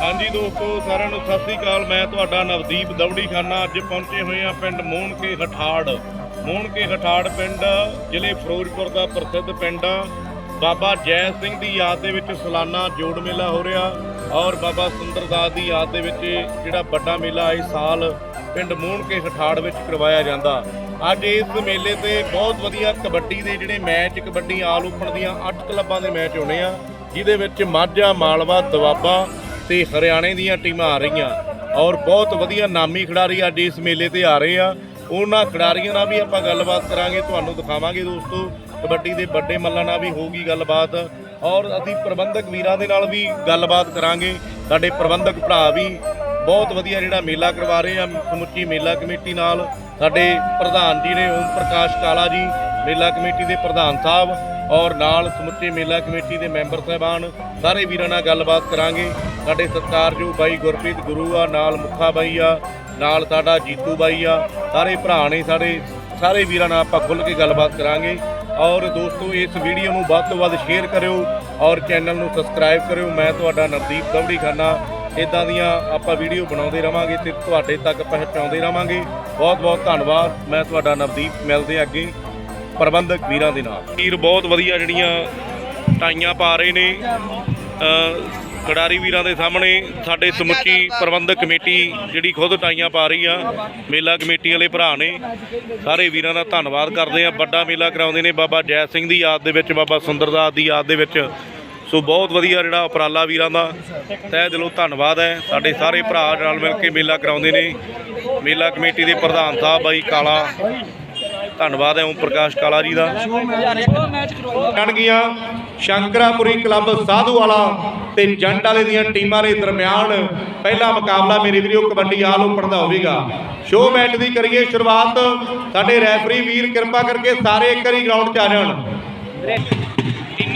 ਹਾਂਜੀ ਦੋਸਤੋ, ਸਾਰਿਆਂ ਨੂੰ ਸਤਿ ਸ੍ਰੀ ਅਕਾਲ। ਮੈਂ ਤੁਹਾਡਾ ਨਵਦੀਪ ਦਵੜੀ ਖਾਨਾ ਅੱਜ ਪਹੁੰਚੇ ਹੋਏ ਆ ਪਿੰਡ ਮੋਹਣ ਕੇ ਹਠਾੜ। ਮੋਹਣ ਕੇ ਹਠਾੜ ਪਿੰਡ, ਜ਼ਿਲ੍ਹੇ ਫਿਰੋਜ਼ਪੁਰ ਦਾ ਪ੍ਰਸਿੱਧ ਪਿੰਡ ਆ। ਬਾਬਾ ਜੈ ਸਿੰਘ ਦੀ ਯਾਦ ਦੇ ਵਿੱਚ ਸਾਲਾਨਾ ਜੋੜ ਮੇਲਾ ਹੋ ਰਿਹਾ ਔਰ ਬਾਬਾ ਸੁੰਦਰਦਾਸ ਦੀ ਯਾਦ ਦੇ ਵਿੱਚ ਜਿਹੜਾ ਵੱਡਾ ਮੇਲਾ ਇਸ ਸਾਲ ਪਿੰਡ ਮੋਹਣ ਕੇ ਹਠਾੜ ਵਿੱਚ ਕਰਵਾਇਆ ਜਾਂਦਾ। ਅੱਜ ਇਸ ਮੇਲੇ ਤੇ ਬਹੁਤ ਵਧੀਆ ਕਬੱਡੀ ਦੇ ਜਿਹੜੇ ਮੈਚ, ਕਬੱਡੀ ਆਲ ਓਪਨ ਦੀਆਂ 8 ਕਲੱਬਾਂ ਦੇ ਮੈਚ ਹੋਣੇ ਆ, ਜਿਹਦੇ ਵਿੱਚ ਮਾਝਾ, ਮਾਲਵਾ, ਦਵਾਬਾ ਤੇ ਹਰਿਆਣੇ ਦੀਆਂ ਟੀਮਾਂ ਆ ਰਹੀਆਂ ਔਰ ਬਹੁਤ ਵਧੀਆ ਨਾਮੀ ਖਿਡਾਰੀ ਅੱਜ ਇਸ ਮੇਲੇ ਤੇ ਆ ਰਹੇ ਆ। ਉਹਨਾਂ ਖਿਡਾਰੀਆਂ ਨਾਲ ਵੀ ਆਪਾਂ ਗੱਲਬਾਤ ਕਰਾਂਗੇ, ਤੁਹਾਨੂੰ ਦਿਖਾਵਾਂਗੇ ਦੋਸਤੋ। ਕਬੱਡੀ ਦੇ ਵੱਡੇ ਮੱਲਾਂ ਨਾਲ ਵੀ ਹੋਊਗੀ ਗੱਲਬਾਤ ਔਰ ਅਸੀਂ ਪ੍ਰਬੰਧਕ ਵੀਰਾਂ ਦੇ ਨਾਲ ਵੀ ਗੱਲਬਾਤ ਕਰਾਂਗੇ। ਸਾਡੇ ਪ੍ਰਬੰਧਕ ਭਰਾ ਵੀ ਬਹੁਤ ਵਧੀਆ ਜਿਹੜਾ ਮੇਲਾ ਕਰਵਾ ਰਹੇ ਆ, ਸਮੁੱਚੀ ਮੇਲਾ ਕਮੇਟੀ ਨਾਲ। ਸਾਡੇ ਪ੍ਰਧਾਨ ਜੀ ਨੇ ਓਮ ਪ੍ਰਕਾਸ਼ ਕਾਲਾ ਜੀ, ਮੇਲਾ ਕਮੇਟੀ ਦੇ ਪ੍ਰਧਾਨ ਸਾਹਿਬ ਔਰ ਨਾਲ ਸਮੁੱਚੇ ਮੇਲਾ ਕਮੇਟੀ ਦੇ ਮੈਂਬਰ ਸਾਹਿਬਾਨ ਸਾਰੇ ਵੀਰਾਂ ਨਾਲ ਗੱਲਬਾਤ ਕਰਾਂਗੇ। ਸਾਡੇ ਸਤਿਕਾਰਯੋਗ ਬਾਈ ਗੁਰਪ੍ਰੀਤ ਗੁਰੂ ਆ, ਨਾਲ ਮੁੱਖਾ ਬਾਈ ਆ, ਨਾਲ ਸਾਡਾ ਜੀਤੂ ਬਾਈ ਆ। ਸਾਰੇ ਭਰਾ ਨੇ ਸਾਡੇ, ਸਾਰੇ ਵੀਰਾਂ ਨਾਲ ਆਪਾਂ ਖੁੱਲ ਕੇ ਗੱਲਬਾਤ ਕਰਾਂਗੇ। ਔਰ ਦੋਸਤੋ, ਇਸ ਵੀਡੀਓ ਨੂੰ ਵੱਧ ਤੋਂ ਵੱਧ ਸ਼ੇਅਰ ਕਰਿਓ ਔਰ ਚੈਨਲ ਨੂੰ ਸਬਸਕ੍ਰਾਈਬ ਕਰਿਓ। ਮੈਂ ਤੁਹਾਡਾ ਨਵਦੀਪ ਦਵੜੀ ਖਾਨਾ। ਇਦਾਂ ਦੀਆਂ ਆਪਾਂ ਵੀਡੀਓ ਬਣਾਉਂਦੇ ਰਵਾਂਗੇ ਤੇ ਤੁਹਾਡੇ ਤੱਕ ਪਹੁੰਚਾਉਂਦੇ ਰਵਾਂਗੇ। ਬਹੁਤ ਬਹੁਤ ਧੰਨਵਾਦ। ਮੈਂ ਤੁਹਾਡਾ ਨਵਦੀਪ, ਮਿਲਦੇ ਹਾਂ ਅੱਗੇ। ਪ੍ਰਬੰਧਕ ਵੀਰਾਂ ਦੇ ਨਾਲ। ਵੀਰ ਬਹੁਤ ਵਧੀਆ ਜਿਹੜੀਆਂ ਟਾਈਆਂ ਪਾ ਰਹੇ ਨੇ। ਖਿਡਾਰੀ ਵੀਰਾਂ ਦੇ ਸਾਹਮਣੇ ਸਾਡੇ ਸਮੁੱਚੀ ਪ੍ਰਬੰਧਕ ਕਮੇਟੀ ਜਿਹੜੀ ਖੁਦ ਟਾਈਆਂ ਪਾ ਰਹੀ ਆ। ਮੇਲਾ ਕਮੇਟੀ ਵਾਲੇ ਭਰਾ ਨੇ। ਸਾਰੇ ਵੀਰਾਂ ਦਾ ਧੰਨਵਾਦ ਕਰਦੇ ਆ। ਵੱਡਾ ਮੇਲਾ ਕਰਾਉਂਦੇ ਨੇ ਬਾਬਾ ਜੈ ਸਿੰਘ ਦੀ ਯਾਦ ਦੇ ਵਿੱਚ, ਬਾਬਾ ਸੁੰਦਰਦਾਸ ਦੀ ਯਾਦ ਦੇ ਵਿੱਚ। ਸੋ ਬਹੁਤ ਵਧੀਆ ਜਿਹੜਾ ਉਪਰਾਲਾ ਵੀਰਾਂ ਦਾ। ਤਹਿ ਦਿਲੋਂ ਧੰਨਵਾਦ ਹੈ। ਸਾਡੇ ਸਾਰੇ ਭਰਾ ਨਾਲ ਮਿਲ ਕੇ ਮੇਲਾ ਕਰਾਉਂਦੇ ਨੇ। ਮੇਲਾ ਕਮੇਟੀ ਦੇ ਪ੍ਰਧਾਨ ਸਾਹਿਬ ਬਾਈ ਕਾਲਾ। ਧੰਨਵਾਦ ਹੈ ਓਮ ਪ੍ਰਕਾਸ਼ ਕਾਲਾ ਜੀ ਦਾ। ਜਾਣਗੀਆਂ ਸ਼ੰਕਰਾਪੁਰੀ ਕਲੱਬ ਸਾਧੂ ਵਾਲਾ ਤੇ ਜੰਟ ਵਾਲੇ ਦੀਆਂ ਟੀਮਾਂ ਦੇ ਦਰਮਿਆਨ ਪਹਿਲਾ ਮੁਕਾਬਲਾ ਮੇਰੇ ਵੀਰੋ, ਕਬੱਡੀ ਆਲ ਓਪਨ ਦਾ ਹੋਵੇਗਾ। ਸ਼ੋਅ ਮੈਚ ਦੀ ਕਰੀਏ ਸ਼ੁਰੂਆਤ। ਸਾਡੇ ਰੈਫਰੀ ਵੀਰ ਕਿਰਪਾ ਕਰਕੇ ਸਾਰੇ ਇੱਕ ਵਾਰੀ ਗਰਾਊਂਡ 'ਚ ਆ ਜਾਣ।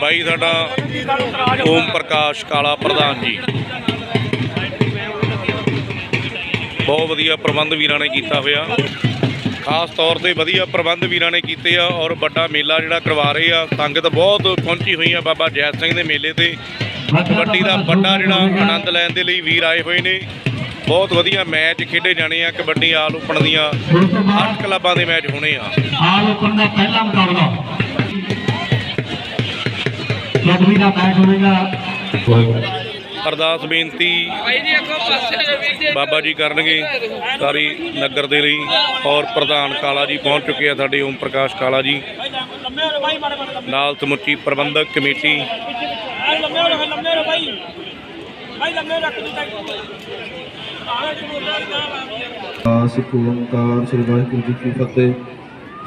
ਬਾਈ ਸਾਡਾ ਓਮ ਪ੍ਰਕਾਸ਼ ਕਾਲਾ ਪ੍ਰਧਾਨ ਜੀ। ਬਹੁਤ ਵਧੀਆ ਪ੍ਰਬੰਧ ਵੀਰਾਂ ਨੇ ਕੀਤਾ ਹੋਇਆ। ਖਾਸ ਤੌਰ ਤੇ ਵਧੀਆ ਪ੍ਰਬੰਧ ਵੀਰਾਂ ਨੇ ਕੀਤੇ ਆ ਔਰ ਵੱਡਾ ਮੇਲਾ ਜਿਹੜਾ ਕਰਵਾ ਰਹੇ ਆ ਸੰਗਤ ਬਹੁਤ ਪਹੁੰਚੀ ਹੋਈ ਆ ਬਾਬਾ ਜੈਤ ਸਿੰਘ ਦੇ ਮੇਲੇ ਤੇ। ਕਬੱਡੀ ਦਾ ਵੱਡਾ ਜਿਹੜਾ ਆਨੰਦ ਲੈਣ ਦੇ ਲਈ ਵੀਰ ਆਏ ਹੋਏ ਨੇ। ਬਹੁਤ ਵਧੀਆ ਮੈਚ ਖੇਡੇ ਜਾਣੇ ਆ, ਕਬੱਡੀ ਆਲ ਓਪਨ ਦੀਆਂ 8 ਕਲੱਬਾਂ ਦੇ ਮੈਚ ਹੋਣੇ ਆ। ਆਲ ਓਪਨ ਦਾ ਪਹਿਲਾ ਮੁਕਾਬਲਾ। ਕਬੱਡੀ ਦਾ ਮੈਚ ਹੋਵੇਗਾ। ਅਰਦਾਸ ਬੇਨਤੀ ਬਾਬਾ ਜੀ ਕਰਨਗੇ ਸਾਰੀ ਨਗਰ ਦੇ ਲਈ ਔਰ ਪ੍ਰਧਾਨ ਕਾਲਾ ਜੀ ਪਹੁੰਚ ਚੁੱਕੇ ਆ ਸਾਡੇ ਓਮ ਪ੍ਰਕਾਸ਼ ਕਾਲਾ ਜੀ। ਨਾਲ ਸਮੁੱਚੀ ਪ੍ਰਬੰਧਕ ਕਮੇਟੀ। ਸਿੱਖ ਓੰਕਾਰ ਸ੍ਰੀ ਵਾਹਿਗੁਰੂ ਜੀ ਕੀ ਫਤਿਹ।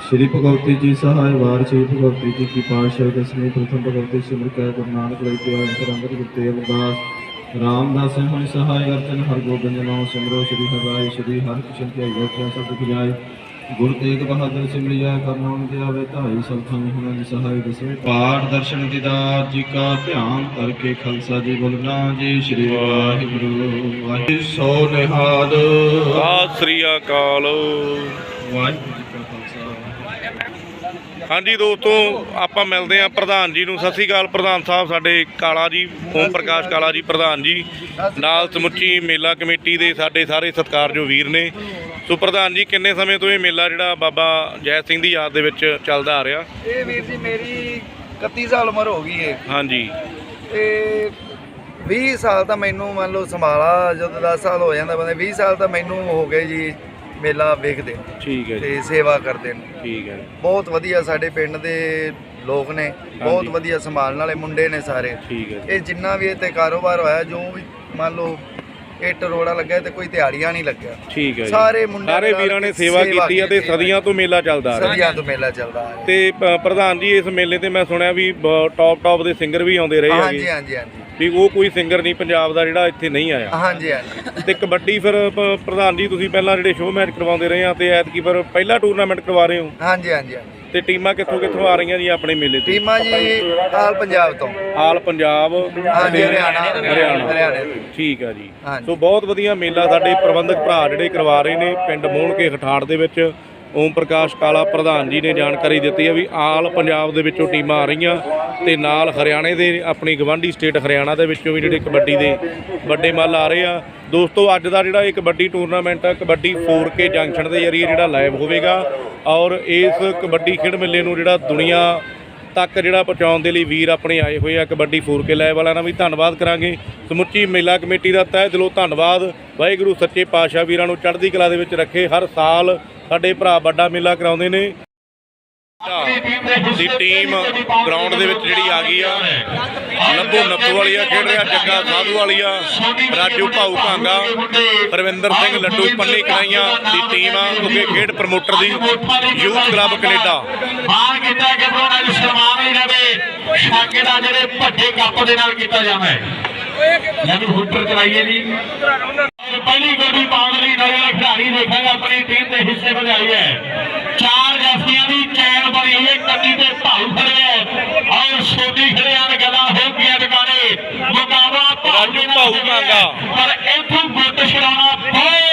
ਸ੍ਰੀ ਭਗਵਤੀ ਜੀ ਸਹਾਇ ਵਾਰ, ਸ੍ਰੀ ਭਗਵਤੀ ਜੀ ਕੀ ਪਾਤਸ਼ਾਹ ਦਸਵੀਂ ਪ੍ਰਥਮ ਭਗਵਤੀ ਸਿਮਰ ਕੈ ਗੁਰੂ ਨਾਨਕ ਲਈ ਤੇ ਅੰਤਰੰਗਤ ਗੁਰਤੇ ਅਮਰਦਾਸ ਰਾਮਦਾਸ ਹੋਇ ਸਹਾਇ ਅਰਚਨ ਹਰ ਗੋਬਿੰਦ ਨਾਮ ਸਿਮਰੋ ਸ੍ਰੀ ਹਰਿ ਸ੍ਰੀ ਹਰਿ ਕ੍ਰਿਸ਼ਨ ਕੀ ਅਯੋਧਿਆ ਸਭ ਦੁਖ ਜਾਏ ਗੁਰ ਤੇਗ ਬਹਾਦਰ ਸਿਮਰਿ ਜਾਏ ਕਰਨਾਮ ਤੇ ਆਵੇ ਧਾਈ ਸਭ ਥਾਂ ਹੁਨਾਂ ਦੀ ਸਹਾਇ ਦਸਵੇਂ ਪਾਠ ਦਰਸ਼ਨ ਦੀਦਾਰ ਜੀ ਕਾ ਧਿਆਨ ਕਰਕੇ ਖਾਲਸਾ ਜੀ ਬੋਲਣਾ ਜੀ ਸ੍ਰੀ ਵਾਹਿਗੁਰੂ ਵਾਹਿਗੁਰੂ ਸੋ ਨਿਹਾਲ ਸਤਿ ਸ੍ਰੀ ਅਕਾਲ। ਖਾਲਸਾ ਹਾਂਜੀ ਦੋਸਤੋ ਆਪਾਂ ਮਿਲਦੇ ਆ ਪ੍ਰਧਾਨ ਜੀ ਨੂੰ। ਸਤਿ ਸ੍ਰੀ ਅਕਾਲ ਪ੍ਰਧਾਨ ਸਾਹਿਬ ਸਾਡੇ ਕਾਲਾ ਜੀ ਓਮ ਪ੍ਰਕਾਸ਼ ਕਾਲਾ ਜੀ ਪ੍ਰਧਾਨ ਜੀ। ਨਾਲ ਸਮੁੱਚੀ ਮੇਲਾ ਕਮੇਟੀ ਦੇ ਸਾਡੇ ਸਾਰੇ ਸਤਿਕਾਰਯੋਗ ਵੀਰ ਨੇ। ਸੋ ਪ੍ਰਧਾਨ ਜੀ ਕਿੰਨੇ ਸਮੇਂ ਤੋਂ ਇਹ ਮੇਲਾ ਜਿਹੜਾ ਬਾਬਾ ਜੈ ਸਿੰਘ ਦੀ ਯਾਦ ਦੇ ਵਿੱਚ ਚੱਲਦਾ ਆ ਰਿਹਾ? ਇਹ ਵੀਰ ਜੀ ਮੇਰੀ 31 ਸਾਲ ਉਮਰ ਹੋ ਗਈ ਏ। ਹਾਂਜੀ। ਤੇ 20 ਸਾਲ ਤਾਂ ਮੈਨੂੰ ਮੰਨ ਲਓ ਸੰਭਾਲਾ ਜਦੋਂ 10 ਸਾਲ ਹੋ ਜਾਂਦਾ ਬੰਦੇ 20 ਸਾਲ ਤਾਂ ਮੈਨੂੰ ਹੋ ਗਏ ਜੀ। ਮੇਲਾ ਵੇਖਦੇ ਨੂੰ ਠੀਕ ਹੈ ਜੀ। ਤੇ ਸੇਵਾ ਕਰਦੇ ਨੂੰ। ਠੀਕ ਹੈ ਬਹੁਤ ਵਧੀਆ ਸਾਡੇ ਪਿੰਡ ਦੇ ਲੋਕ ਨੇ ਬਹੁਤ ਹਾਂਜੀ। ਵਧੀਆ ਸੰਭਾਲਣ ਵਾਲੇ ਮੁੰਡੇ ਨੇ ਸਾਰੇ। ਠੀਕ ਹੈ ਇਹ ਜਿੰਨਾ ਵੀ ਇੱਥੇ ਕਾਰੋਬਾਰ ਹੋਇਆ ਜੋ ਵੀ ਮੰਨ ਲਓ ਇਹ ਟਰੋੜਾ ਲੱਗਿਆ ਤੇ ਕੋਈ ਦਿਹਾੜੀਆਂ ਨਹੀਂ ਲੱਗਿਆ। ਠੀਕ ਹੈ ਜੀ। ਸਾਰੇ ਮੁੰਡਿਆਂ ਸਾਰੇ ਵੀਰਾਂ ਨੇ ਸੇਵਾ ਕੀਤੀ ਆ ਤੇ ਸਦੀਆਂ ਤੋਂ ਮੇਲਾ ਚੱਲਦਾ ਆ ਰਿਹਾ। ਸਦੀਆਂ ਤੋਂ ਮੇਲਾ ਚੱਲਦਾ ਆ ਰਿਹਾ। ਤੇ ਪ- ਪ੍ਰਧਾਨ ਜੀ ਇਸ ਮੇਲੇ ਤੇ ਮੈਂ ਸੁਣਿਆ ਵੀ ਟੌਪ ਟੌਪ ਦੇ ਸਿੰਗਰ ਵੀ ਆਉਂਦੇ ਰਹੇ ਹਾਂਜੀ ਹੈਗੇ। ਹਾਂਜੀ ਹਾਂਜੀ। ਵੀ ਉਹ ਕੋਈ ਸਿੰਗਰ ਨਹੀਂ ਪੰਜਾਬ ਦਾ ਜਿਹੜਾ ਇੱਥੇ ਨਹੀਂ ਆਇਆ। ਹਾਂਜੀ ਹਾਂਜੀ। ਤੇ ਕਬੱਡੀ ਫਿਰ ਪ- ਪ੍ਰਧਾਨ ਜੀ ਤੁਸੀਂ ਪਹਿਲਾਂ ਜਿਹੜੇ ਸ਼ੋਅ ਮੈਚ ਕਰਵਾਉਂਦੇ ਰਹੇ ਆ ਤੇ ਐਤਕੀ ਫਿਰ ਪਹਿਲਾ ਟੂਰਨਾਮੈਂਟ ਕਰਵਾ ਰਹੇ ਹੋ? ਹਾਂਜੀ ਹਾਂਜੀ ਹਾਂਜੀ। ਤੇ ਟੀਮਾਂ ਕਿੱਥੋਂ ਕਿੱਥੋਂ ਆ ਰਹੀਆਂ ਜੀ ਆਪਣੇ ਮੇਲੇ ਤੇ? ਟੀਮਾਂ ਜੀ ਆਲ ਪੰਜਾਬ ਤੋਂ। ਆਲ ਪੰਜਾਬ ਹਾਂਜੀ ਹਰਿਆਣਾ। ਹਰਿਆਣਾ। ਹਰਿਆਣੇ ਤੋਂ। ਠੀਕ ਆ ਜੀ। ਹਾਂਜੀ। ਸੋ ਬਹੁਤ ਵਧੀਆ ਮੇਲਾ ਸਾਡੇ ਪ੍ਰਬੰਧਕ ਭਰਾ ਜਿਹੜੇ ਕਰਵਾ ਰਹੇ ਨੇ ਪਿੰਡ ਮੋਹਣ ਕੇ ਖਠਾੜ ਦੇ ਵਿੱਚ। ਓਮ ਪ੍ਰਕਾਸ਼ ਕਾਲਾ ਪ੍ਰਧਾਨ ਜੀ ਨੇ ਜਾਣਕਾਰੀ ਦਿੱਤੀ ਹੈ ਵੀ ਆਲ ਪੰਜਾਬ ਦੇ ਵਿੱਚੋਂ ਟੀਮਾਂ ਆ ਰਹੀਆਂ ਤੇ ਨਾਲ ਹਰਿਆਣੇ ਦੇ, ਆਪਣੀ ਗਵਾਂਢੀ ਸਟੇਟ ਹਰਿਆਣਾ ਦੇ ਵਿੱਚੋਂ ਵੀ ਜਿਹੜੇ ਕਬੱਡੀ ਦੇ ਵੱਡੇ ਮੱਲ ਆ ਰਹੇ ਆ। ਦੋਸਤੋ, ਅੱਜ ਦਾ ਜਿਹੜਾ ਇਹ ਕਬੱਡੀ ਟੂਰਨਾਮੈਂਟ ਆ, ਕਬੱਡੀ 4K ਜੰਕਸ਼ਨ ਦੇ ਜਰੀਏ ਜਿਹੜਾ ਲਾਈਵ ਹੋਵੇਗਾ ਔਰ ਇਸ ਕਬੱਡੀ ਖੇਡ ਮੇਲੇ ਨੂੰ ਜਿਹੜਾ ਦੁਨੀਆ ਤੱਕ ਜਿਹੜਾ ਪਹੁੰਚਾਉਣ ਦੇ ਲਈ ਵੀਰ ਆਪਣੇ ਆਏ ਹੋਏ ਆ ਕਬੱਡੀ 4K ਲੈ ਵਾਲਿਆਂ ਦਾ ਵੀ ਧੰਨਵਾਦ ਕਰਾਂਗੇ। ਸਮੁੱਚੀ ਮੇਲਾ ਕਮੇਟੀ ਦਾ ਤਹਿ ਦਿਲੋਂ ਧੰਨਵਾਦ। ਵਾਹਿਗੁਰੂ ਸੱਚੇ ਪਾਤਸ਼ਾਹ ਵੀਰਾਂ ਨੂੰ ਚੜ੍ਹਦੀ ਕਲਾ ਦੇ ਵਿੱਚ ਰੱਖੇ। ਹਰ ਸਾਲ ਸਾਡੇ ਭਰਾ ਵੱਡਾ ਮੇਲਾ ਕਰਾਉਂਦੇ ਨੇ। ਦੀ ਟੀਮ ਗਰਾਊਂਡ ਦੇ ਵਿੱਚ ਜਿਹੜੀ ਆ ਗਈ ਆ ਲੱਭੂ ਨੱਪੂ ਵਾਲੀਆ ਖੇਡ ਰਿਹਾ ਜੱਗਾ ਸਾਧੂ ਵਾਲੀਆ ਰਾਜੂ ਭਾਊ ਭਾਂਗਾ ਰਵਿੰਦਰ ਸਿੰਘ ਲੱਡੂ ਪੰਨੀ ਕਲਾਈਆਂ ਦੀ ਟੀਮ ਆ ਕਿਉਂਕਿ ਖੇਡ ਪ੍ਰਮੋਟਰ ਦੀ ਯੂਥ ਕਲੱਬ ਕੈਨੇਡਾ। ਮਾਨ ਕੀਤਾ ਕਿ ਉਹਨਾਂ ਨੂੰ ਸਨਮਾਨ ਹੀ ਰਵੇ ਸ਼ਾਕੇ ਦਾ ਜਿਹੜੇ ਭੱਜੇ ਕੱਪ ਦੇ ਨਾਲ ਕੀਤਾ ਜਾਵੇ ਜਦ ਹੁੱਟਰ ਚਲਾਈਏ ਜੀ। ਪਹਿਲੀ ਗੋਡੀ ਪਾਉਣ ਲਈ ਨਵੇਂ ਖਿਡਾਰੀ ਦੇਖਾਂਗੇ ਆਪਣੀ ਟੀਮ ਦੇ ਹਿੱਸੇ ਵਧਾਈ ਹੈ। ਚਾਰ ਵਾਸੀਆਂ ਦੀ ਚੈਨ ਬਣੀ ਹੋਈ ਕੱਟੀ ਤੇ ਭਾਉ ਖੜਿਆ ਔਰ ਛੋਟੀ ਖੜਿਆ ਗੱਲਾਂ ਹੋ ਗਈਆਂ ਟਿਕਾਣੇ ਮੁਕਾਬਲਾ ਭਾਉ ਭਾਉ ਮੰਗਾ ਪਰ ਇਥੋਂ ਗੁੱਟ ਛੜਾਉਣਾ ਬਹੁਤ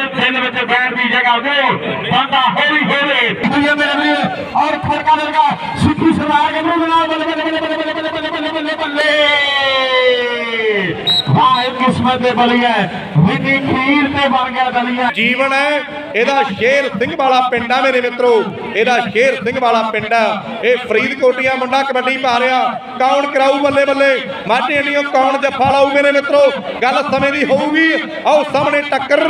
ਵਾਹ ਦੇ ਬਲੀਆ ਵਿਧੀ ਖੀਰ ਤੇ ਬਣ ਗਿਆ ਦਲੀਆ। ਜੀਵਨ ਹੈ, ਇਹਦਾ ਸ਼ੇਰ ਸਿੰਘ ਵਾਲਾ ਪਿੰਡ ਆ ਮੇਰੇ ਮਿੱਤਰੋ। ਇਹਦਾ ਸ਼ੇਰ ਸਿੰਘ ਵਾਲਾ ਪਿੰਡ ਆ। ਇਹ ਫਰੀਦਕੋਟੀਆਂ ਮੁੰਡਾ ਕਬੱਡੀ ਪਾ ਰਿਹਾ। ਕੌਣ ਕਰਾਊ ਬੱਲੇ ਬੱਲੇ? ਮਾਝੇ ਇੰਡੀਓ ਕੌਣ ਜੱਫਾ ਲਾਊ ਮੇਰੇ ਮਿੱਤਰੋ? ਗੱਲ ਸਮੇਂ ਦੀ ਹੋਊਗੀ। ਆਓ ਸਾਹਮਣੇ ਟੱਕਰ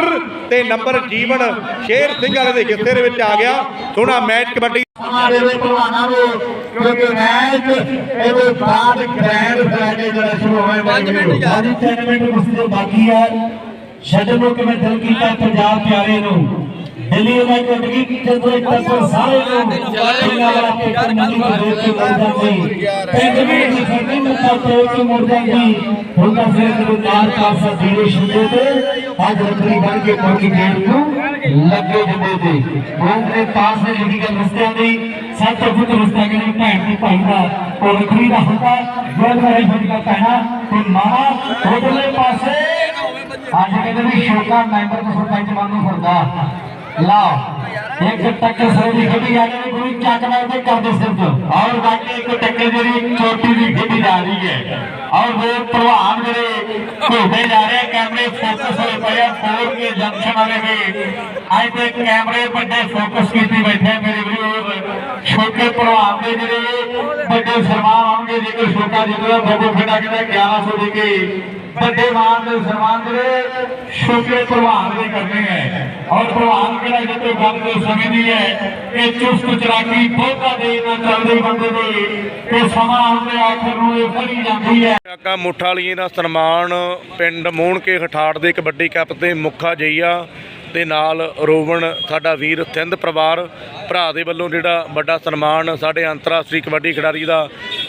ਤੇ ਨੰਬਰ ਜੀਵਨ। ਸ਼ੇਰ ਸਿੰਘ ਵਾਲੇ ਦੇ ਹਿੱਸੇ ਦੇ ਵਿੱਚ ਆ ਗਿਆ। ਸੋਹਣਾ ਮੈਚ ਕਬੱਡੀ ਸਮਾਂ ਦੇਵੇ ਭਲਵਾਨਾਂ ਨੂੰ ਕਿਉਂਕਿ ਮੈਚ ਇਹਦੇ ਬਾਅਦ ਗ੍ਰੈਂਡ ਫਲੈਗੇ ਜਿਹੜਾ ਸ਼ੁਰੂ ਹੋਏ ਵਾਹਿਗੁਰੂ ਹਾਂਜੀ 3 ਮਿੰਟ ਮੁਸਤੇ ਬਾਕੀ ਹੈ। ਸ਼ਟਲ ਨੂੰ ਕਿਵੇਂ ਦਿਲ ਕੀਤਾ ਪੰਜਾਬ ਪਿਆਰੇ ਨੂੰ? ਦਿੱਲੀ ਉਹਨਾਂ ਦੀ ਟਿਕੀ ਜਦੋਂ ਤੱਕ ਸਾਰੇ ਨੂੰ। ਜਾਏਗਾ ਯਾਰ ਮੰਡੀ ਤੋਂ ਦੇ ਕੇ ਮੁੜ ਜਾਂਦੀ। ਪਿੰਡ ਵਿੱਚ ਜਿੰਨੀ ਮੁੱਕਾ ਤੋੜ ਕੇ ਮੁੜ ਜਾਂਦੀ। ਹੁਣ ਤਾਂ ਫਿਰ ਗੁਰਦਾਰ ਕਾਸਾ ਦੀਵੇ ਸ਼ੁਰੂ ਤੇ ਅੱਜ ਰੱਖੜੀ ਬਣ ਕੇ ਪਹੁੰਚੀ ਗੇੜ ਨੂੰ। ਲੱਗੇ ਜੰਦੇ ਤੇ। ਉਹ ਦੇ ਪਾਸ ਨੇ ਜਿਹੜੀ ਗੱਲ ਰਸਤਿਆਂ ਦੀ ਸੱਤ ਫੁੱਟ ਰਸਤਾ ਕਿ ਭੈਣ ਦੀ ਭਾਈ ਦਾ, ਉਹ ਰੱਖੜੀ ਦਾ ਹੁੰਦਾ ਜੋੜ ਵਾਲੀ ਫੁੱਟ ਦਾ ਭੈਣਾ ਤੇ ਮਾਂ ਉਧਰਲੇ ਪਾਸੇ। ਅੱਜ ਕਹਿੰਦੇ ਵੀ ਸ਼ੋਕਾ ਮੈਂਬਰ ਤੋਂ ਸਰਪੰਚ ਨੂੰ ਫਿਰਦਾ ਲਓ। एक सौ टक्कर सरोजी खेपी जा रही है क्या कमाते कर दे सिर्फ़। और बाकी एक टक्कर मेरी चोटी भी खेपी जा रही है। और वो प्रवाहन मेरे घूमते जा रहे कैमरे फोकस हो पाया फोर के जंक्शन वाले भी। आए थे कैमरे, बड़े फोकस की बैठे मेरे भी और छोटे प्रभाव के ज़रिए बड़े सरमान आएँगे जेकर छोटा जितना बबू खड़ा कहना ग्यारह सौ ਵੱਡੇ ਮਾਨ ਦੇ ਸਨਮਾਨ ਜਿਹੜੇ ਛੋਟੇ ਪ੍ਰਭਾਵ ਦੇ ਕਰਨੇ ਹੈ। ਔਰ ਪ੍ਰਭਾਵ ਕਿਹੜਾ ਜਿੱਤੇ ਗੱਲ ਦੇ ਸਮੇਂ ਦੀ ਹੈ? ਕਿ ਚੁਸਤ ਚਲਾਕੀ ਬਹੁਤਾ ਦੇ ਨਾ ਚੱਲਦੇ ਬੰਦੇ ਦੇ ਤੇ ਸਮਾਂ ਆਉਂਦੇ ਆਖਰ ਨੂੰ ਇਹ ਫੜੀ ਜਾਂਦੀ ਹੈ। ਕਾਕਾ ਮੁੱਠ ਵਾਲੀਏ ਦਾ ਸਨਮਾਨ ਪਿੰਡ ਮੋਹਣ ਕੇ ਹਠਾੜ ਦੇ ਕਬੱਡੀ ਕੱਪ ਤੇ ਮੁੱਖਾ ਜਈਆ ਦੇ ਨਾਲ ਰੋਵਣ, ਸਾਡਾ ਵੀਰ ਸਿੰਧ ਪਰਿਵਾਰ, ਭਰਾ ਦੇ ਵੱਲੋਂ ਜਿਹੜਾ ਵੱਡਾ ਸਨਮਾਨ ਸਾਡੇ ਅੰਤਰਰਾਸ਼ਟਰੀ ਕਬੱਡੀ ਖਿਡਾਰੀ ਦਾ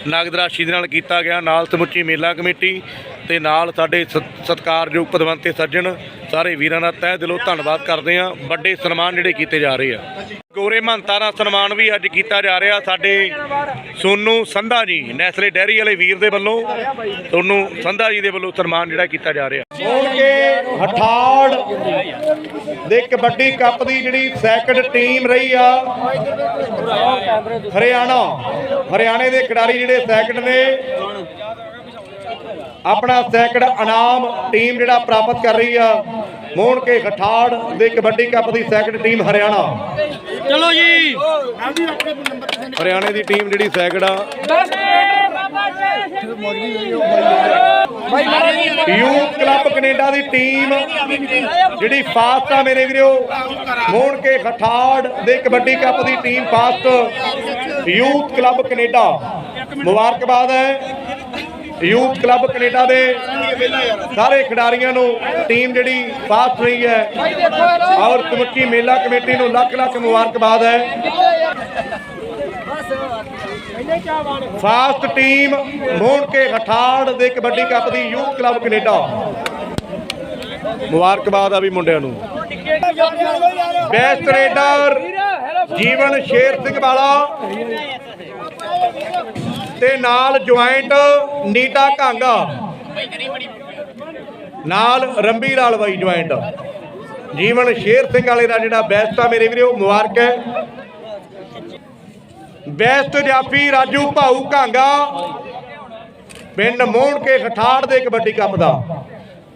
ਨਗਦ ਰਾਸ਼ੀ ਦੇ ਨਾਲ ਕੀਤਾ ਗਿਆ। ਨਾਲ ਸਮੁੱਚੀ ਮੇਲਾ ਕਮੇਟੀ ਤੇ ਨਾਲ ਸਾਡੇ ਸਤ- ਸਤਿਕਾਰਯੋਗ ਪਦਵੰਤੇ ਸੱਜਣ, ਸਾਰੇ ਵੀਰਾਂ ਦਾ ਤਹਿ ਦਿਲੋਂ ਧੰਨਵਾਦ ਕਰਦੇ ਹਾਂ। ਵੱਡੇ ਸਨਮਾਨ ਜਿਹੜੇ ਕੀਤੇ ਜਾ ਰਹੇ ਆ। ਗੋਰੇ ਮਹੰਤਾ ਦਾ ਸਨਮਾਨ ਵੀ ਅੱਜ ਕੀਤਾ ਜਾ ਰਿਹਾ ਸਾਡੇ ਸੋਨੂ ਸੰਧਾ ਜੀ, ਨੈਸਲੇ ਡੈਰੀ ਵਾਲੇ ਵੀਰ ਦੇ ਵੱਲੋਂ। ਸੋਨੂ ਸੰਧਾ ਜੀ ਦੇ ਵੱਲੋਂ ਸਨਮਾਨ ਜਿਹੜਾ ਕੀਤਾ ਜਾ ਰਿਹਾ। ਹੋਣ ਹਠਾੜ ਦੇ ਕਬੱਡੀ ਕੱਪ ਦੀ ਜਿਹੜੀ ਸੈਕੰਡ ਟੀਮ ਰਹੀ ਆ, ਹਰਿਆਣਾ। ਹਰਿਆਣੇ ਦੇ ਖਿਡਾਰੀ ਜਿਹੜੇ ਸੈਕੰਡ ਨੇ ਆਪਣਾ ਸੈਕੰਡ ਇਨਾਮ ਟੀਮ ਜਿਹੜਾ ਪ੍ਰਾਪਤ ਕਰ ਰਹੀ ਆ ਮੋਹਣ ਕੇ ਹਠਾੜ ਦੇ ਕਬੱਡੀ ਕੱਪ ਦੀ ਸੈਕੰਡ ਟੀਮ ਹਰਿਆਣਾ। ਚਲੋ ਜੀ। ਹਰਿਆਣੇ ਦੀ ਟੀਮ ਜਿਹੜੀ ਸੈਕੰਡ ਆ ਯੂਥ ਕਲੱਬ ਕੈਨੇਡਾ ਦੀ ਟੀਮ ਜਿਹੜੀ ਫਾਸਟ ਆ ਮੇਰੇ ਵੀਰੋ ਮੋਹਣ ਕੇ ਖਠਾੜ ਦੇ ਕਬੱਡੀ ਕੱਪ ਦੀ team first. Youth club Canada ਮੁਬਾਰਕਬਾਦ ਹੈ। ਯੂਥ ਕਲੱਬ ਕੈਨੇਡਾ ਦੇ ਸਾਰੇ ਖਿਡਾਰੀਆਂ ਨੂੰ ਟੀਮ ਜਿਹੜੀ ਫਾਸਟ ਰਹੀ ਹੈ। ਔਰ ਕਮੇਟੀ ਮੇਲਾ ਕਮੇਟੀ ਨੂੰ ਲੱਖ ਲੱਖ ਮੁਬਾਰਕਬਾਦ ਹੈ। ਫਾਸਟ ਟੀਮ ਮੋਹਣ ਕੇ ਹਠਾੜ ਦੇ ਕਬੱਡੀ ਕੱਪ ਦੀ ਯੂਥ ਕਲੱਬ ਕੈਨੇਡਾ। ਮੁਬਾਰਕਬਾਦ ਆ ਵੀ ਮੁੰਡਿਆਂ ਨੂੰ। ਬੈਸਟ ਰੇਡਰ ਜੀਵਨ ਸ਼ੇਰ ਸਿੰਘ ਵਾਲਾ। ਤੇ ਨਾਲ ਜੁਆਇੰਟ ਨੀਟਾ ਕਾਂਗਾ ਨਾਲ ਰੰਬੀ ਲਾਲ ਬਾਈ ਜੁਆਇੰਟ ਜੀਵਨ ਸ਼ੇਰ ਸਿੰਘ ਵਾਲੇ ਦਾ ਜਿਹੜਾ ਬੈਸਟ ਆ ਮੇਰੇ ਵੀਰੋ, ਮੁਬਾਰਕ ਹੈ। ਬੈਸਟ ਜਾਫੀ ਰਾਜੂ ਭਾਊ ਕਾਂਗਾ ਪਿੰਡ ਮੋਹਣ ਕੇ ਖਠਾੜ ਦੇ ਕਬੱਡੀ ਕੱਪ ਦਾ।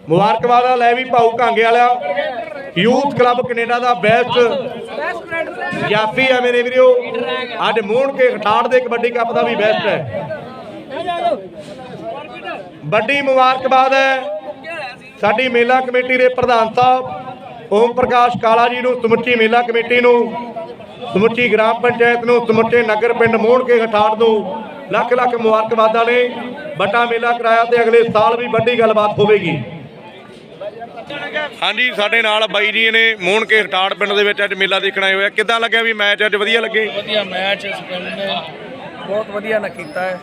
ਮੁਬਾਰਕਬਾਦ ਆ ਲੈ ਵੀ ਭਾਊ ਕਾਂਗੇ ਵਾਲਾ ਯੂਥ ਕਲੱਬ ਕੈਨੇਡਾ ਦਾ ਬੈਸਟ ਜਾਫੀ ਆ ਮੇਰੇ ਵੀਰੋ। ਅੱਜ ਮੋਹਣ ਕੇ ਖਠਾੜ ਦੇ ਕਬੱਡੀ ਕੱਪ ਦਾ ਵੀ ਬੈਸਟ ਹੈ। ਵੱਡੀ ਮੁਬਾਰਕਬਾਦ ਹੈ। ਸਾਡੀ ਮੇਲਾ ਕਮੇਟੀ ਦੇ ਪ੍ਰਧਾਨ ਸਾਹਿਬ, ਓਮ ਪ੍ਰਕਾਸ਼ ਕਾਲਾ ਜੀ ਨੂੰ, ਸਮੁੱਚੀ ਮੇਲਾ ਕਮੇਟੀ ਨੂੰ, ਸਮੁੱਚੀ ਗ੍ਰਾਮ ਪੰਚਾਇਤ ਨੂੰ, ਸਮੁੱਚੇ ਨਗਰ ਪਿੰਡ ਮੋਹਣ ਕੇ ਹਠਾੜ ਨੂੰ ਲੱਖ ਲੱਖ ਮੁਬਾਰਕਬਾਦਾਂ ਨੇ। ਵੱਡਾ ਮੇਲਾ ਕਰਾਇਆ ਤੇ ਅਗਲੇ ਸਾਲ ਵੀ ਵੱਡੀ ਗੱਲਬਾਤ ਹੋਵੇਗੀ। ਹਾਂਜੀ ਸਾਡੇ ਨਾਲ ਬਾਈ ਜੀ ਨੇ ਮੋਹਣ ਕੇ ਹਟਾੜ ਪਿੰਡ ਦੇ ਵਿੱਚ ਅੱਜ ਮੇਲਾ ਦੇਖਣ ਆਏ ਹੋਏ ਆ। ਕਿੱਦਾਂ ਲੱਗਿਆ ਵੀ ਮੈਚ ਅੱਜ ਵਧੀਆ ਲੱਗੇ? ਵਧੀਆ ਮੈਚ ਇਸ ਪਿੰਡ ਨੇ। ਬਹੁਤ ਵਧੀਆ ਨਾ ਕੀਤਾ ਹੈ।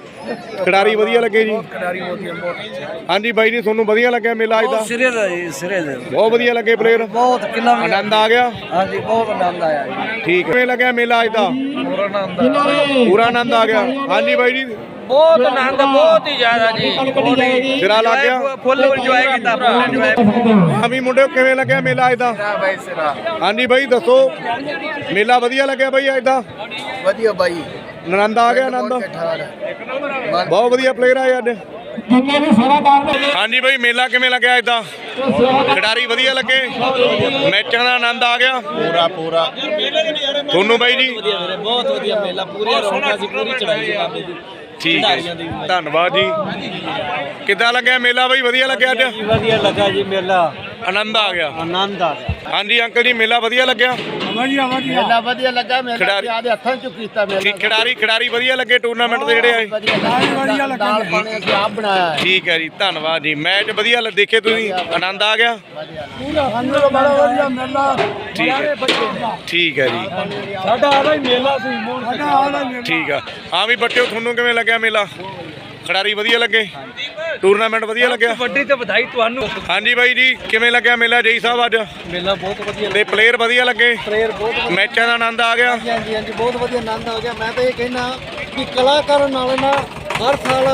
ਖਿਡਾਰੀ ਵਧੀਆ ਲੱਗੇ ਜੀ? ਖਿਡਾਰੀ ਵਧੀਆ ਬਹੁਤ ਅੱਛੇ ਹਾਂਜੀ ਬਾਈ ਜੀ ਤੁਹਾਨੂੰ ਵਧੀਆ ਲੱਗਿਆ ਮੇਲਾ ਅੱਜ ਦਾ? ਸਿਰੇ ਦਾ ਜੀ ਸਿਰੇ ਦੇ। ਬਹੁਤ ਵਧੀਆ ਲੱਗੇ ਪਲੇਅਰ ਬਹੁਤ ਕਿੰਨਾ ਵੀ ਆਨੰਦ ਆ ਗਿਆ? ਹਾਂਜੀ ਬਹੁਤ ਆਨੰਦ ਆਇਆ ਜੀ। ਠੀਕ ਕਿਵੇਂ ਲੱਗਿਆ ਮੇਲਾ ਅੱਜ ਦਾ? ਪੂਰਾ ਆਨੰਦ ਪੂਰਾ ਆਨੰਦ ਆ ਗਿਆ। ਹਾਂਜੀ ਬਾਈ ਜੀ। ਬਹੁਤ ਆਨੰਦ ਬਹੁਤ ਹੀ ਜ਼ਿਆਦਾ ਜੀ। ਸਿਰਾ ਲੱਗ ਗਿਆ ਫੁੱਲ ਇੰਜੋਏ ਕੀਤਾ ਫੁੱਲ ਇੰਜੋਏ ਅਮੀ ਮੁੰਡਿਓ ਕਿਵੇਂ ਲੱਗਿਆ ਮੇਲਾ ਅੱਜ ਦਾ ਬਾਈ ਸਿਰਾ। ਹਾਂਜੀ ਬਾਈ ਦੱਸੋ। ਮੇਲਾ ਵਧੀਆ ਲੱਗਿਆ ਬਾਈ ਅੱਜ ਦਾ? ਵਧੀਆ ਬਾਈ। ਆਨੰਦ ਆ ਗਿਆ ਆਨੰਦ ਬਹੁਤ ਵਧੀਆ ਪਲੇਅਰ ਆਏ ਅੱਜ। ਜਿੰਨੇ ਵੀ ਸੇਵਾਦਾਰ ਨੇ। ਹਾਂਜੀ ਬਾਈ ਮੇਲਾ ਕਿਵੇਂ ਲੱਗਿਆ ਇਦਾਂ ਖਿਡਾਰੀ ਵਧੀਆ ਲੱਗੇ। ਮੈਚਾਂ ਦਾ ਆਨੰਦ ਆ ਗਿਆ। ਪੂਰਾ ਪੂਰਾ। ਤੁਹਾਨੂੰ ਬਾਈ ਜੀ? ਬਹੁਤ ਵਧੀਆ ਮੇਲਾ। ਪੂਰੀ ਰੌਣਕਾਂ ਸੀ ਪੂਰੀ ਚੜਾਈ ਸੀ ਬਾਬੇ ਦੀ। ਠੀਕ ਹੈ ਜੀ। ਧੰਨਵਾਦ ਜੀ। ਕਿੱਦਾਂ ਲੱਗਿਆ ਮੇਲਾ ਬਈ? ਵਧੀਆ ਲੱਗਿਆ ਅੱਜ? ਵਧੀਆ ਲੱਗਾ ਜੀ ਮੇਲਾ। ਆਨੰਦ ਆ ਗਿਆ। ਆਨੰਦ ਆ ਗਿਆ। ਹਾਂਜੀ ਅੰਕਲ ਜੀ ਮੇਲਾ ਵਧੀਆ ਲੱਗਿਆ? ਵਧੀਆ ਵਧੀਆ ਮੇਲਾ ਵਧੀਆ ਲੱਗਾ ਮੇਲਾ ਖਿਡਾਰੀ- ਆਦੇ ਹੱਥਾਂ ਚ ਕੀਤਾ ਮੇਲਾ ਠੀਕ ਖਿਡਾਰੀ ਖਿਡਾਰੀ ਵਧੀਆ ਲੱਗੇ ਟੂਰਨਾਮੈਂਟ ਦੇ ਜਿਹੜੇ ਆਏ? ਵਧੀਆ ਲੱਗਾ। ਦਾਲ ਪਾਣੀ ਅਸੀਂ ਆਪ ਬਣਾਇਆ ਹੈ। ਠੀਕ ਹੈ ਜੀ ਧੰਨਵਾਦ ਜੀ। ਮੈਚ ਵਧੀਆ ਲ- ਦੇਖੇ ਤੁਸੀਂ? ਆਨੰਦ ਆ ਗਿਆ? ਪੂਰਾ ਸਾਨੂੰ ਤਾਂ ਬੜਾ ਵਧੀਆ ਮੇਲਾ। ਠੀਕ ਹੈ। ਠੀਕ ਹੈ ਜੀ। ਸਾਡਾ ਆਦਾ ਹੀ ਮੇਲਾ ਸੀ ਸਾਡਾ ਆਦਾ ਠੀਕ ਆ। ਹਾਂ ਵੀ ਬੱਚਿਓ ਤੁਹਾਨੂੰ ਕਿਵੇਂ ਲੱਗਿਆ ਮੇਲਾ? ਖਿਡਾਰੀ ਵਧੀਆ ਲੱਗੇ? ਟੂਰਨਾਮੈਂਟ ਵਧੀਆ ਲੱਗਿਆ? ਵੱਡੀ ਤੇ ਵਧਾਈ ਤੁਹਾਨੂੰ। ਹਾਂਜੀ ਬਾਈ ਜੀ ਕਿਵੇਂ ਲੱਗਿਆ ਮੇਲਾ ਜਈ ਸਾਹਿਬ ਅੱਜ? ਮੇਲਾ ਬਹੁਤ ਵਧੀਆ ਤੇ ਪਲੇਅਰ ਵਧੀਆ ਲੱਗੇ? ਪ੍ਰੇਅਰ ਬਹੁਤ ਮੈਚਾਂ ਦਾ ਆਨੰਦ ਆ ਗਿਆ? ਹਾਂਜੀ ਹਾਂਜੀ ਬਹੁਤ ਵਧੀਆ ਆਨੰਦ ਆ ਗਿਆ। ਮੈਂ ਤਾਂ ਇਹ ਕਹਿਣਾ ਕਿ ਕਲਾਕਾਰਾਂ ਨਾਲ ਨਾ ਹਰ ਸਾਲ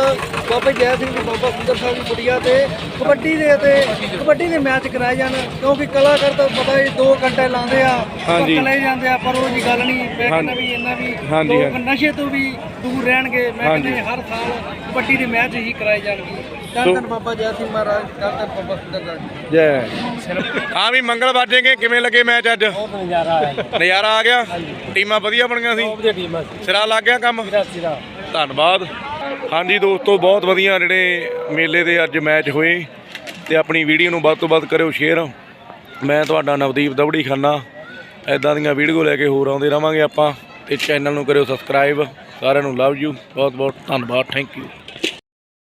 ਬਾਬਾ ਜੈ ਸਿੰਘ ਜੀ ਬਾਬਾ ਸੁੰਦਰ ਸਾਹਿਬ ਦੀ ਕੁੜੀਆਂ ਤੇ ਕਬੱਡੀ ਦੇ ਤੇ ਕਬੱਡੀ ਦੇ ਮੈਚ ਕਰਾਏ ਜਾਣ ਕਿਉਂਕਿ ਕਲਾਕਾਰ ਤਾਂ ਪਤਾ ਹੀ 2 ਘੰਟੇ ਲਾਉਂਦੇ ਆ ਹਾਂਜੀ। ਲੈ ਜਾਂਦੇ ਆ ਪਰ ਉਹ ਜੀ ਗੱਲ ਨਹੀਂ ਮੈਂ ਕਹਿੰਦਾ ਵੀ ਇਹਨਾਂ ਵੀ ਹਾਂਜੀ, ਲੋਕ ਹਾਂਜੀ। ਨਸ਼ੇ ਤੋਂ ਵੀ ਦੂਰ ਰਹਿਣਗੇ ਮੈਂ ਹਾਂਜੀ। ਕਹਿੰਦਾ ਹਰ ਸਾਲ ਕਬੱਡੀ ਦੇ ਮੈਚ ਹੀ ਕਰਾਏ ਜਾਣਗੇ। ਧੰਨ ਧੰਨ ਬਾਬਾ ਜੈ ਸਿੰਘ ਮਹਾਰਾਜ ਧੰਨ ਧੰਨ ਬਾਬਾ ਸੁੰਦਰ ਸਾਹਿਬ। ਜੈ। ਹਾਂ ਵੀ ਮੰਗਲ ਵਾਜੇਗੇ ਕਿਵੇਂ ਲੱਗੇ ਮੈਚ ਅੱਜ? ਬਹੁਤ ਨਜ਼ਾਰਾ ਆਇਆ ਨਜ਼ਾਰਾ ਆ ਗਿਆ? ਟੀਮਾਂ ਵਧੀਆ ਬਣੀਆਂ ਸੀ? ਵਧੀਆ ਟੀਮ ਆ ਸਿਰਾ ਲੱਗ ਗਿਆ ਕੰਮ? ਸਿਰਾ ਸਿਰਾ। ਧੰਨਵਾਦ। ਹਾਂਜੀ ਦੋਸਤੋ, ਬਹੁਤ ਵਧੀਆ ਜਿਹੜੇ ਮੇਲੇ ਦੇ ਅੱਜ ਮੈਚ ਹੋਏ ਤੇ ਆਪਣੀ ਵੀਡੀਓ ਨੂੰ ਵੱਧ ਤੋਂ ਵੱਧ ਕਰਿਓ ਸ਼ੇਅਰ। ਮੈਂ ਤੁਹਾਡਾ ਨਵਦੀਪ ਦਵੜੀ ਖੰਨਾ ਐਦਾਂ ਦੀਆਂ ਵੀਡੀਓ ਲੈ ਕੇ ਹੋਰ ਆਉਂਦੇ ਰਵਾਂਗੇ ਆਪਾਂ ਤੇ ਚੈਨਲ ਨੂੰ ਕਰਿਓ ਸਬਸਕ੍ਰਾਈਬ। ਸਾਰਿਆਂ ਨੂੰ ਲਵ ਯੂ। ਬਹੁਤ ਬਹੁਤ ਧੰਨਵਾਦ। Thank you